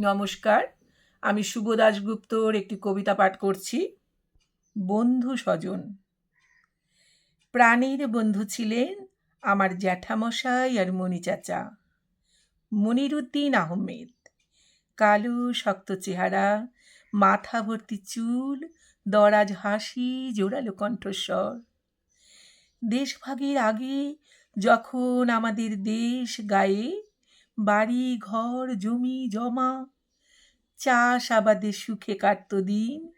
নমস্কার, আমি শুভ দাশগুপ্তর একটি কবিতা পাঠ করছি, বন্ধু স্বজন। প্রাণীর বন্ধু ছিলেন আমার জ্যাঠামশাই আর মণি চাচা, মনিরুদ্দিন আহমেদ। কালো, শক্ত চেহারা, মাথা ভর্তি চুল, দরাজ হাসি, জোরালো কণ্ঠস্বর। দেশভাগের আগে যখন আমাদের দেশ গায়ে বাড়ি, ঘর, জমি, জমা। চাষ আবাদে সুখে কাটত দিন।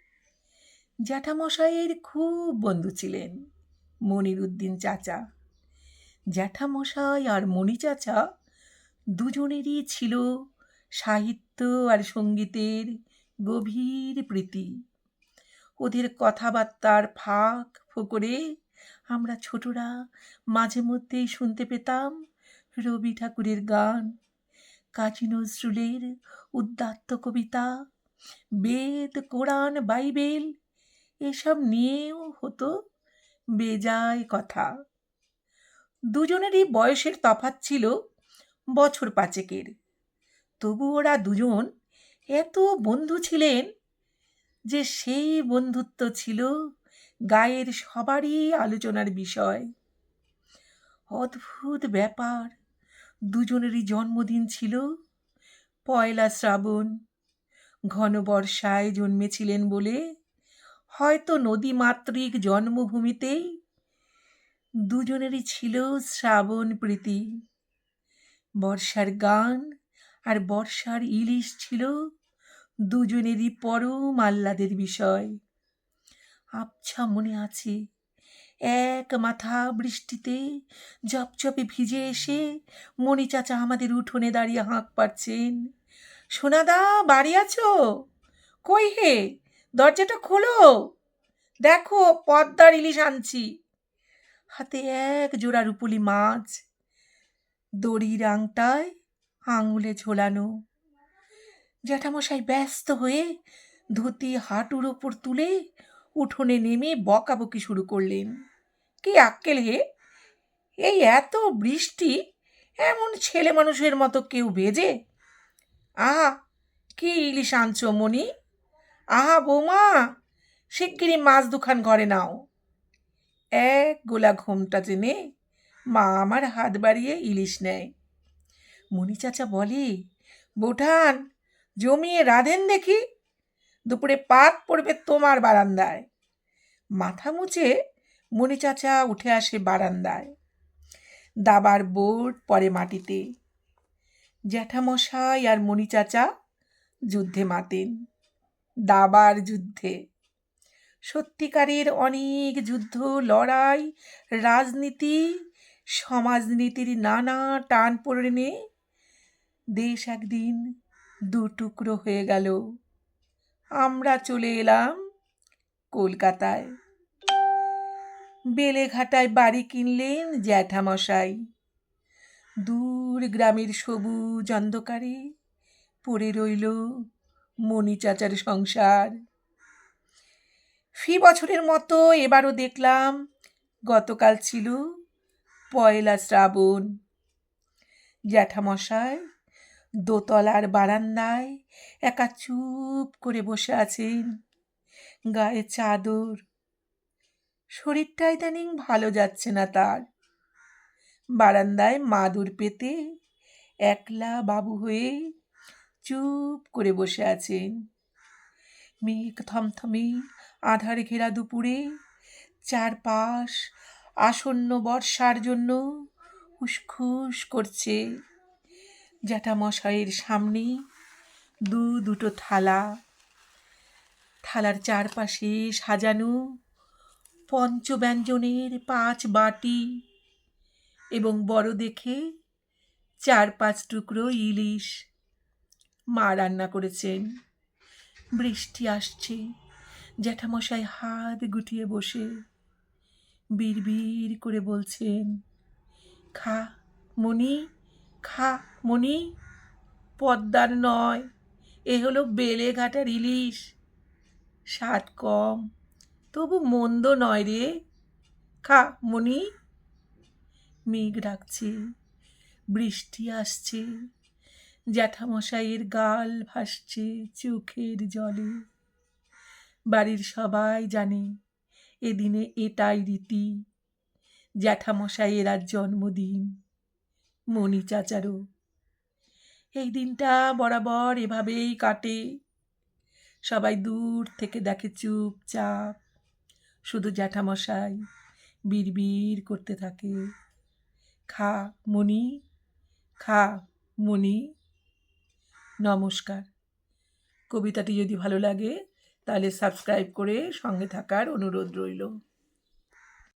জ্যাঠামশাইয়ের খুব বন্ধু ছিলেন, মনিরুদ্দিন চাচা। জ্যাঠামশাই আর মণি চাচা দুজনেরই ছিল সাহিত্য আর সঙ্গীতের গভীর প্রীতি। ওদের কথাবার্তার ফাঁক ফোকরে আমরা ছোটরা মাঝে মধ্যেই শুনতে পেতাম রবি ঠাকুরের গান। কাজী নজরুলের উদ্দাত্ত কবিতা, বেদ, কোরআন, বাইবেল, এসব নিয়েও হতো বেজায় কথা। দুজনেরই বয়সের তফাৎ ছিল বছর পাঁচেকের। তবু ওরা দুজন এত বন্ধু ছিলেন যে সেই বন্ধুত্ব ছিল গায়ের সবারই আলোচনার বিষয়। অদ্ভুত ব্যাপার দুজনেরই জন্মদিন ছিল। পয়লা শ্রাবণ ঘন বর্ষায় জন্মেছিলেন বলে হয়তো নদীমাতৃক জন্মভূমিতেই দুজনেরই ছিল শ্রাবণ প্রীতি। বর্ষার গান আর বর্ষার ইলিশ ছিল দুজনেরই পরম আহ্লাদের বিষয়। আবছা মনে আছে এক মাথা বৃষ্টিতে জপজপে ভিজে এসে মণি চাচা আমাদের উঠোনে দাঁড়িয়ে হাঁক পাচ্ছেন সোনাদা, বাড়ি আছো? কই হে? দরজাটা খোলো। দেখো, পদ্মার ইলিশ আনছি। হাতে এক জোড়া রুপুলি মাছ। দড়ির আংটায় আঙুলে ঝোলানো। জ্যাঠামশাই ব্যস্ত হয়ে ধুতি হাঁটুর ওপর তুলে উঠোনে নেমে বকাবকি শুরু করলেন। কি আক্কেল? হে এই এত বৃষ্টি, এমন ছেলে মানুষের মতো কেউ বেজে? আহা, কি ইলিশ আনছো মনি আহা বৌমা, শিগগিরই মাছ দুখান ঘরে নাও। এক গোলা ঘোমটা টেনে মা আমার হাত বাড়িয়ে ইলিশ নেয়। মণি চাচা বলে, বৌঠান, জমিয়ে রাধেন দেখি। দুপুরে পাত পড়বে তোমার বারান্দায়। মাথা মুছে মণি চাচা উঠে আসে বারান্দায়। দাবার বোর্ড পরে মাটিতে। জ্যাঠামশাই আর মণি চাচা যুদ্ধে মাতেন। দাবার যুদ্ধে। সত্যিকারের অনেক যুদ্ধ, লড়াই, রাজনীতি, সমাজনীতির নানা টান পড়ে দেশ একদিন দু টুকরো হয়ে গেল। আমরা চলে এলাম কলকাতায়। বেলেঘাটায় বাড়ি কিনলেন জ্যাঠামশাই। দূর গ্রামের সবুজ অন্ধকারে পড়ে রইল মণি চাচার সংসার। ফি বছরের মতো এবারও দেখলাম গতকাল ছিল পয়লা শ্রাবণ। জ্যাঠামশাই দোতলার বারান্দায় একা চুপ করে বসে আছেন। গায়ে চাদর শরীরটা ইদানিং ভালো যাচ্ছে না তার। বারান্দায় মাদুর পেতে একলা বাবু হয়ে চুপ করে বসে আছেন। মেঘ থমথমে আধার ঘেরা দুপুরে চারপাশ আসন্ন বর্ষার জন্য হুসখুস করছে। জ্যাঠামশাইয়ের সামনে দু দুটো থালা, থালার চারপাশে সাজানো পঞ্চব্যঞ্জনের পাঁচ বাটি এবং বড় দেখে চার পাঁচ টুকরো ইলিশ মা রান্না করেছেন। বৃষ্টি আসছে, জ্যাঠামশাই হাত গুটিয়ে বসে বিড়বিড় করে বলছেন, খা মণি খা মণি, পদ্মার নয়, এ হলো বেলেঘাটার ইলিশ, স্বাদ কম। তবু মন্দ নয় রে। খা, মণি। মেঘ ডাকছে, বৃষ্টি আসছে, জ্যাঠামশাইয়ের গাল ভাসছে চোখের জলে। বাড়ির সবাই জানে, এদিনে এটাই রীতি, জ্যাঠামশাইয়ের আজ জন্মদিন, মণি চাচারও। এই দিনটা বরাবর এভাবেই কাটে। সবাই দূর থেকে দেখে চুপচাপ। শুধু জ্যাঠামশাই বিড়বির করতে থাকে। খা মণি খা মণি। নমস্কার। কবিতাটি যদি ভালো লাগে, তাহলে সাবস্ক্রাইব করে সঙ্গে থাকার অনুরোধ রইল।